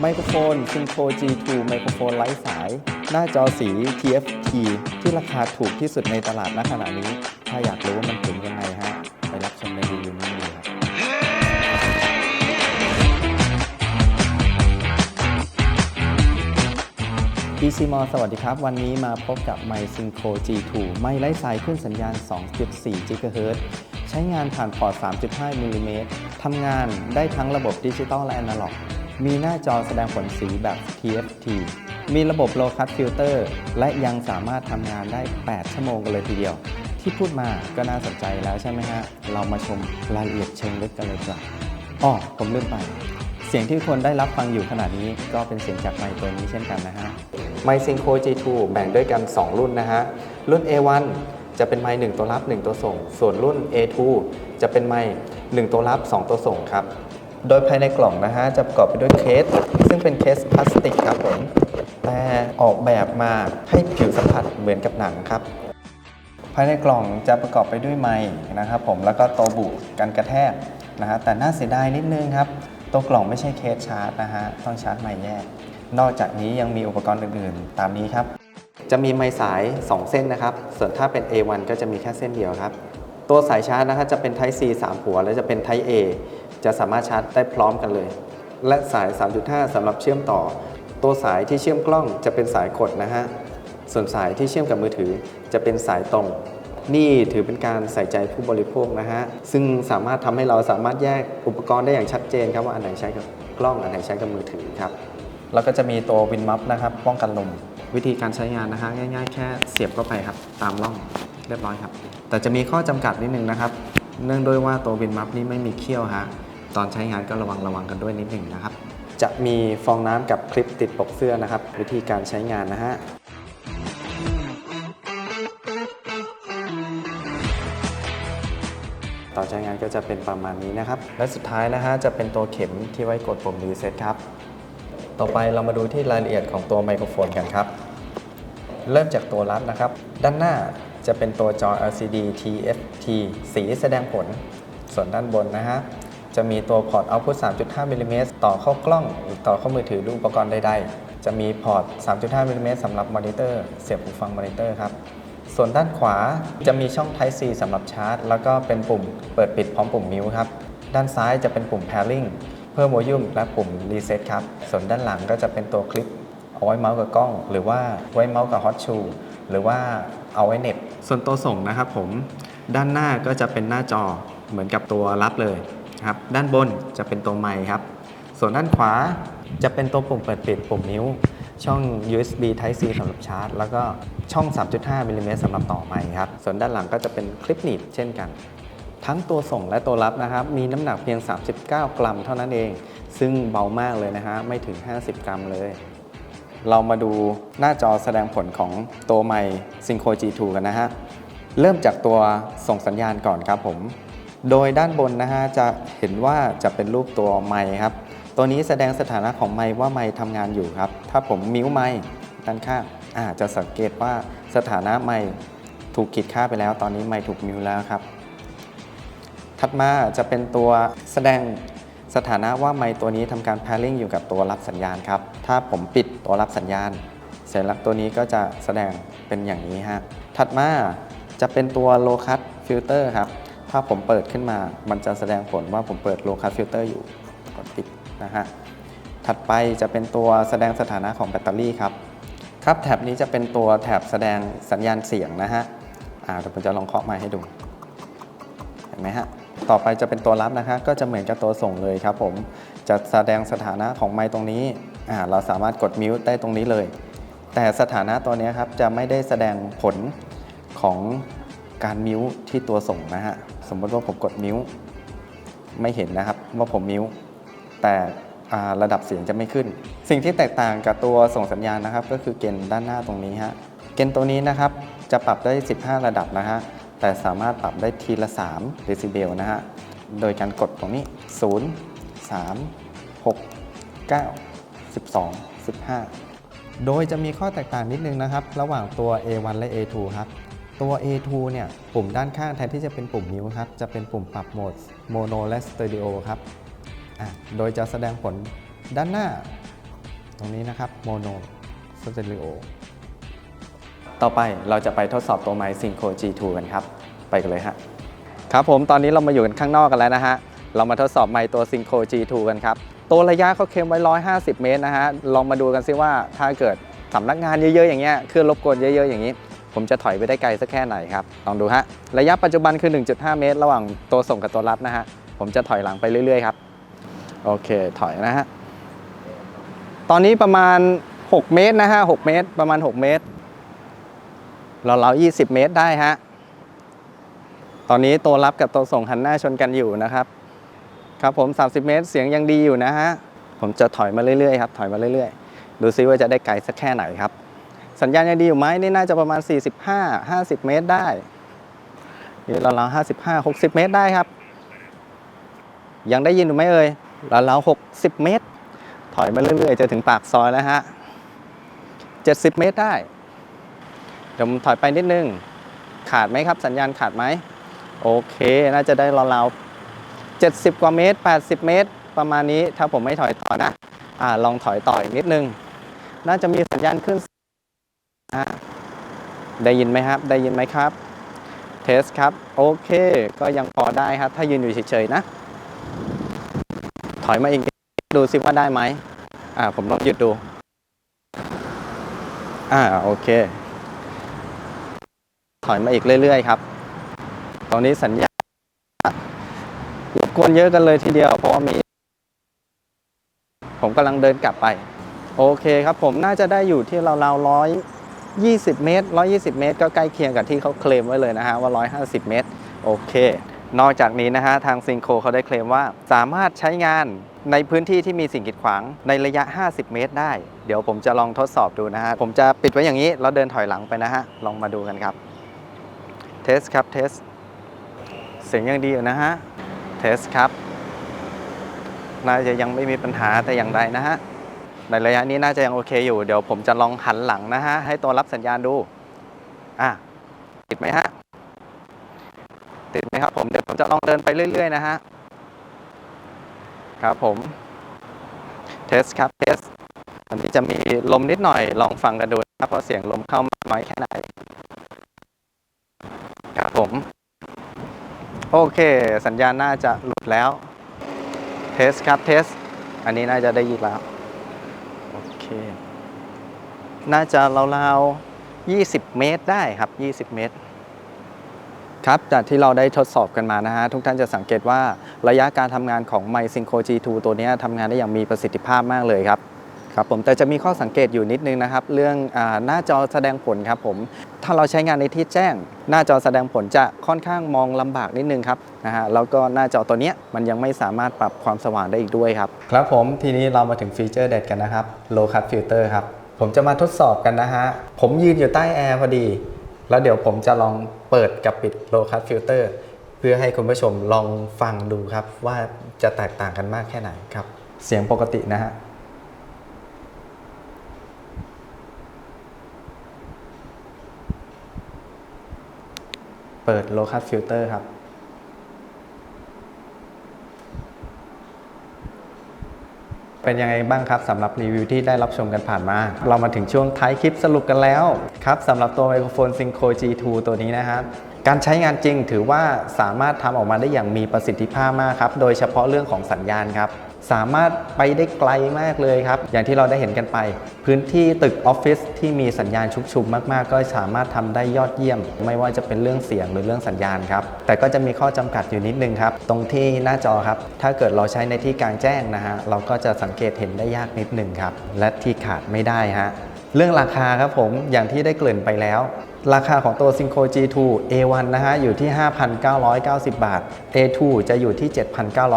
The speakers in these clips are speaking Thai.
ไมโครโฟน Synco G2 ไมโครโฟนไร้สาย หน้าจอสี TFT ที่ราคาถูกที่สุดในตลาดณขณะนี้ ถ้าอยากรู้ว่ามันถึงยังไงฮะ ไปรับชมในรีวิวนี้เลยครับ DC m o สวัสดีครับ วันนี้มาพบกับ m y Synco G2 ไม่ไร้สายขึ้นสัญญาณ 2.4 GHz ใช้งานผ่านพอร์ต 3.5 มิลลิเมตรทำงานได้ทั้งระบบดิจิตอลและอนาล็อก มีหน้าจอแสดงผลสีแบบ TFT มีระบบ Low Cut Filter และยังสามารถทำงานได้ 8 ชั่วโมงกันเลยทีเดียว ที่พูดมาก็น่าสนใจแล้วใช่ไหมฮะ เรามาชมรายละเอียดเชิงลึกกันเลยครับอ๋อผมลืมไป เสียงที่คนได้รับฟังอยู่ขณะนี้ก็เป็นเสียงจากไมค์ตัวนี้เช่นกันนะฮะ ไมค์ Synco G2 แบ่งด้วยกัน 2 รุ่นนะฮะ รุ่น A1 จะเป็นไมค์1ตัวรับ 1 ตัวส่ง ส่วนรุ่น A2 จะเป็นไมค์1ตัวรับ 2 ตัวส่งครับ โดยภายในกล่องนะฮะจะประกอบไปด้วยเคส ซึ่งเป็นเคสพลาสติกครับผม แต่ออกแบบมาให้ผิวสัมผัสเหมือนกับหนังครับ ภายในกล่องจะประกอบไปด้วยไม้นะครับผมแล้วก็โตวบุกันกระแทกนะฮะแต่น่าเสียดายนิดนึงครับ ตัวกล่องไม่ใช่เคสชาร์จนะฮะต้องชาร์จไม้แยก นอกจากนี้ยังมีอุปกรณ์อื่นๆ ตามนี้ครับ จะมีไม้สาย 2 เส้นนะครับ ส่วนถ้าเป็น A1 ก็จะมีแค่เส้นเดียวครับตัวสายชาร์จนะฮะจะเป็น Type C 3 หัว และจะเป็น Type A จะสามารถชาร์จได้พร้อมกันเลย และสาย 3.5สำหรับเชื่อมต่อ ตัวสายที่เชื่อมกล้องจะเป็นสายกดนะฮะ ส่วนสายที่เชื่อมกับมือถือจะเป็นสายตรง นี่ถือเป็นการใส่ใจผู้บริโภคนะฮะ ซึ่งสามารถทำให้เราสามารถแยกอุปกรณ์ได้อย่างชัดเจนครับว่าอันไหนใช้กับกล้องอันไหนใช้กับมือถือครับ แล้วก็จะมีตัววินมัฟนะครับป้องกันลมวิธีการใช้งานนะฮะง่าย ๆ แค่เสียบเข้าไปครับ ตามร่องเรียบร้อยครับ แต่จะมีข้อจำกัดนิดนึงนะครับ เนื่องด้วยว่าตัววินมัฟนี้ไม่มีเขี้ยวฮะ ตอนใช้งานก็ระวังระวังกันด้วยนิดหนึ่งนะครับ จะมีฟองน้ำกับคลิปติดปกเสื้อนะครับ วิธีการใช้งานนะฮะตอนใช้งานก็จะเป็นประมาณนี้นะครับ และสุดท้ายนะฮะจะเป็นตัวเข็มที่ไว้กดปุ่มรีเซ็ตครับ ต่อไปเรามาดูที่รายละเอียดของตัวไมโครโฟนกันครับ เริ่มจากตัวรับนะครับ ด้านหน้าจะเป็นตัวจอ LCD TFT สีแสดงผล ส่วนด้านบนนะฮะ จะมีตัวพอร์ต output 3.5มิลลิเมตรต่อเข้ากล้องหรือต่อเข้ามือถือหรืออุปกรณ์ใดๆ จะมีพอร์ต 3.5มิลลิเมตรสำหรับมอนิเตอร์เสียบหูฟังมอนิเตอร์ครับ ส่วนด้านขวาจะมีช่อง Type C สำหรับชาร์จ แล้วก็เป็นปุ่มเปิดปิดพร้อมปุ่มมิวครับ ด้านซ้ายจะเป็นปุ่ม pairing เพิ่ม volume และปุ่ม reset ครับ ส่วนด้านหลังก็จะเป็นตัวคลิปเอาไว้เมาส์กับกล้อง หรือว่าไว้เมาส์กับฮอตชูหรือว่าเอาไว้เน็ตส่วนตัวส่งนะครับผมด้านหน้าก็จะเป็นหน้าจอเหมือนกับตัวรับเลย ครับด้านบนจะเป็นตัวไมค์ครับ ส่วนด้านขวาจะเป็นตัวปุ่มเปิดปิดปุ่มนิ้ว ช่อง USB Type C สำหรับชาร์จ แล้วก็ช่อง 3.5มิลลิเมตรสำหรับต่อไมค์ครับ ส่วนด้านหลังก็จะเป็นคลิปหนีบเช่นกัน ทั้งตัวส่งและตัวรับนะครับ มีน้ำหนักเพียง 39 กรัมเท่านั้นเอง ซึ่งเบามากเลยนะฮะไม่ถึง 50 กรัมเลย เรามาดูหน้าจอแสดงผลของตัวไมค์ Synco G2 กันนะฮะเริ่มจากตัวส่งสัญญาณก่อนครับผม โดยด้านบนนะฮะจะเห็นว่าจะเป็นรูปตัวไมค์ครับ ตัวนี้แสดงสถานะของไมค์ว่าไมค์ทำงานอยู่ครับ ถ้าผมมิ้วไมค์ด้านข้างอาจะสังเกตว่าสถานะไมค์ถูกขีดค่าไปแล้ว ตอนนี้ไมค์ถูกมิวแล้วครับ ถัดมาจะเป็นตัวแสดงสถานะว่าไมค์ตัวนี้ทำการ pairing อยู่กับตัวรับสัญญาณครับ ถ้าผมปิดตัวรับสัญญาณเสร็จแล้วตัวนี้ก็จะแสดงเป็นอย่างนี้ฮะ ถัดมาจะเป็นตัว low cut filter ครับ ถ้าผมเปิดขึ้นมา มันจะแสดงผลว่าผมเปิด low cut filter อยู่ กดปิดนะฮะ ถัดไปจะเป็นตัวแสดงสถานะของแบตเตอรี่ครับ ครับแถบนี้จะเป็นตัวแถบแสดงสัญญาณเสียงนะฮะอ่าเดี๋ยวผมจะลองเคาะไมาให้ดู เห็นไหมฮะ ต่อไปจะเป็นตัวรับนะคะ ก็จะเหมือนกับตัวส่งเลยครับผม จะแสดงสถานะของไมค์ตรงนี้ อ่า เราสามารถกดมิวได้ตรงนี้เลย แต่สถานะตัวนี้ครับจะไม่ได้แสดงผลของ การมิวที่ตัวส่งนะฮะ สมมติว่าผมกดมิวไม่เห็นนะครับว่าผมมิวแต่ระดับเสียงจะไม่ขึ้น สิ่งที่แตกต่างกับตัวส่งสัญญาณนะครับ ก็คือเกณฑ์ด้านหน้าตรงนี้ฮะ เกณฑ์ตัวนี้นะครับจะปรับได้ 15 ระดับนะฮะ แต่สามารถปรับได้ทีละ3เดซิเบลนะฮะ โดยการกดตรงนี้ 0 3 6 9 12 15 โดยจะมีข้อแตกต่างนิดนึงนะครับ ระหว่างตัว A1 และ A2 ครับ ตัว A2 เนี่ยปุ่มด้านข้างแทนที่จะเป็นปุ่มนิ้วครับ จะเป็นปุ่มปรับโหมดโมโนและสเตอริโอครับอะโดยจะแสดงผลด้านหน้า ตรงนี้นะครับโมโนสเตอริโอต่อไปเราจะไปทดสอบตัวไมค์ Synco G2 กันครับ ไปกันเลยฮะครับผมตอนนี้เรามาอยู่กันข้างนอกกันแล้วนะฮะ เรามาทดสอบไมค์ตัว Synco G2 กันครับ ตัวระยะเขาเคลมไว้ 150 เมตรนะฮะ ลองมาดูกันซิว่าถ้าเกิดสำนักงานเยอะๆอย่างเงี้ยเครื่องรบกวนเยอะๆอย่างนี้ ผมจะถอยไปได้ไกลสักแค่ไหนครับลองดูฮะระยะปัจจุบันคือ 1.5 เมตร ระหว่างตัวส่งกับตัวรับนะฮะผมจะถอยหลังไปเรื่อยๆครับโอเคถอยนะฮะตอนนี้ประมาณ 6 เมตรนะฮะ6เมตร ประมาณ 6 เมตรเราเรา20 เมตรได้ฮะตอนนี้ตัวรับกับตัวส่งหันหน้าชนกันอยู่นะครับครับผม 30 เมตรเสียงยังดีอยู่นะฮะผมจะถอยมาเรื่อยๆครับถอยมาเรื่อยๆ ดูซิว่าจะได้ไกลสักแค่ไหนครับ สัญญาณยังดีอยู่ไหมนี่น่าจะประมาณ 45 50 เมตรได้นี่เราเรา55 60เมตรได้ครับ ยังได้ยินอยู่ไหมเอ่ยเราเรา60เมตร ถอยมาเรื่อยๆจะถึงปากซอยแล้วฮะ70เมตรได้ เดี๋ยวผมถอยไปนิดนึง ขาดไหมครับ สัญญาณขาดไหมโอเค น่าจะได้ราวๆ70กว่าเมตร80เมตร ประมาณนี้ถ้าผมไม่ถอยต่อนะอ่าลองถอยต่ออีกนิดนึง น่าจะมีสัญญาณขึ้น ได้ยินไหมครับ ได้ยินไหมครับ เทสครับ โอเค ก็ยังพอได้ครับ ถ้ายืนอยู่เฉยๆนะ ถอยมาอีกดูซิว่าได้ไหมอ่า ผมลองหยุดดู อ่า โอเค ถอยมาอีกเรื่อยๆครับ ตอนนี้สัญญาณรบกวนเยอะกันเลยทีเดียว เพราะว่ามี ผมกำลังเดินกลับไป โอเคครับ ผมน่าจะได้อยู่ที่ราวๆร้อย ยี่สิบเมตรร้อยี่สิบเมตร ก็ใกล้เคียงกับที่เขาเคลมไว้เลยนะฮะว่าร้อยห้าสิบเมตร โอเค นอกจากนี้นะฮะทางซิงโคเขาได้เคลมว่า สามารถใช้งานในพื้นที่ที่มีสิ่งกีดขวางในระยะ 50 เมตร ได้ เดี๋ยวผมจะลองทดสอบดูนะฮะ ผมจะปิดไว้อย่างนี้ แล้วเดินถอยหลังไปนะฮะ ลองมาดูกันครับ เทสครับ เทส เสียงยังดีอยู่นะฮะ เทสครับ น่าจะยังไม่มีปัญหาแต่อย่างใดนะฮะ ในระยะนี้น่าจะยังโอเคอยู่ เดี๋ยวผมจะลองหันหลังนะฮะ ให้ตัวรับสัญญาณดู อะ ติดไหมฮะ ติดไหมครับผม เดี๋ยวผมจะลองเดินไปเรื่อย ๆ นะฮะ ครับผม เทสครับ เทสอันนี้จะมีลมนิดหน่อย ลองฟังกันดูนะครับว่าเสียงลมเข้ามาน้อยแค่ไหน ครับผม โอเค สัญญาณน่าจะหลุดแล้ว เทสครับ เทส อันนี้น่าจะได้ยินแล้ว น่าจะราวๆ 20 เมตรได้ครับ 20 เมตร ครับ จากที่เราได้ทดสอบกันมานะฮะ ทุกท่านจะสังเกตว่าระยะการทำงานของ m y s y n c h o G2 ตัวเนี้ยทำงานได้อย่างมีประสิทธิภาพมากเลยครับครับผมแต่จะมีข้อสังเกตอยู่นิดนึงนะครับ เรื่องอาหน้าจอแสดงผลครับผมถ้าเราใช้งานในที่แจ้ง หน้าจอแสดงผลจะค่อนข้างมองลำบากนิดนึงครับนะฮะแล้วก็หน้าจอตัวเนี้ยมันยังไม่สามารถปรับความสว่างได้อีกด้วยครับ ครับผมทีนี้เรามาถึงฟีเจอร์เด็ดกันนะครับ Low Cut Filter ครับ ผมจะมาทดสอบกันนะฮะ ผมยืนอยู่ใต้แอร์พอดี แล้วเดี๋ยวผมจะลองเปิดกับปิด Low Cut Filter เพื่อให้คุณผู้ชมลองฟังดูครับ ว่าจะแตกต่างกันมากแค่ไหนครับ เสียงปกตินะฮะเปิด Low Cut Filter ครับ เป็นยังไงบ้างครับสำหรับรีวิวที่ได้รับชมกันผ่านมา เรามาถึงช่วงท้ายคลิปสรุปกันแล้วครับสำหรับตัวไมโครโฟน Synco G2 ตัวนี้นะครับการใช้งานจริงถือว่าสามารถทำออกมาได้อย่างมีประสิทธิภาพมากครับ โดยเฉพาะเรื่องของสัญญาณครับ สามารถไปได้ไกลมากเลยครับ อย่างที่เราได้เห็นกันไป พื้นที่ตึกออฟฟิศที่มีสัญญาณชุกชุมมากๆ ก็สามารถทำได้ยอดเยี่ยม ไม่ว่าจะเป็นเรื่องเสียงหรือเรื่องสัญญาณครับ แต่ก็จะมีข้อจำกัดอยู่นิดนึงครับ ตรงที่หน้าจอครับ ถ้าเกิดเราใช้ในที่กลางแจ้งนะฮะเราก็จะสังเกตเห็นได้ยากนิดนึงครับ และที่ขาดไม่ได้ฮะ เรื่องราคาครับผมอย่างที่ได้เกริ่นไปแล้ว ราคาของตัว Synco G2 A1 นะฮะอยู่ที่ 5,990 บาท A2 จะอยู่ที่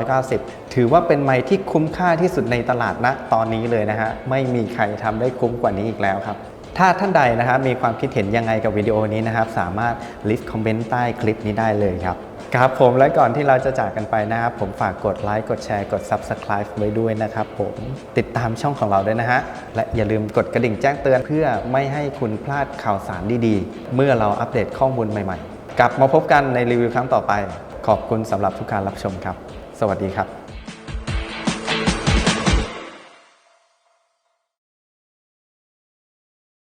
7,990 ถือว่าเป็นไมค์ที่คุ้มค่าที่สุดในตลาดณตอนนี้เลยนะฮะไม่มีใครทำได้คุ้มกว่านี้อีกแล้วครับถ้าท่านใดนะครับมีความคิดเห็นยังไงกับวิดีโอนี้นะครับ สามารถลิสต์คอมเมนต์ใต้คลิปนี้ได้เลยครับ ครับผมและก่อนที่เราจะจากกันไปนะครับ ผมฝากกดไลค์กดแชร์กด Subscribe ไว้ด้วยนะครับผมติดตามช่องของเราด้วยนะฮะ และอย่าลืมกดกระดิ่งแจ้งเตือนเพื่อไม่ให้คุณพลาดข่าวสารดีๆ เมื่อเราอัปเดตข้อมูลใหม่ๆ กลับมาพบกันในรีวิวครั้งต่อไป ขอบคุณสำหรับทุกการรับชมครับ สวัสดีครับ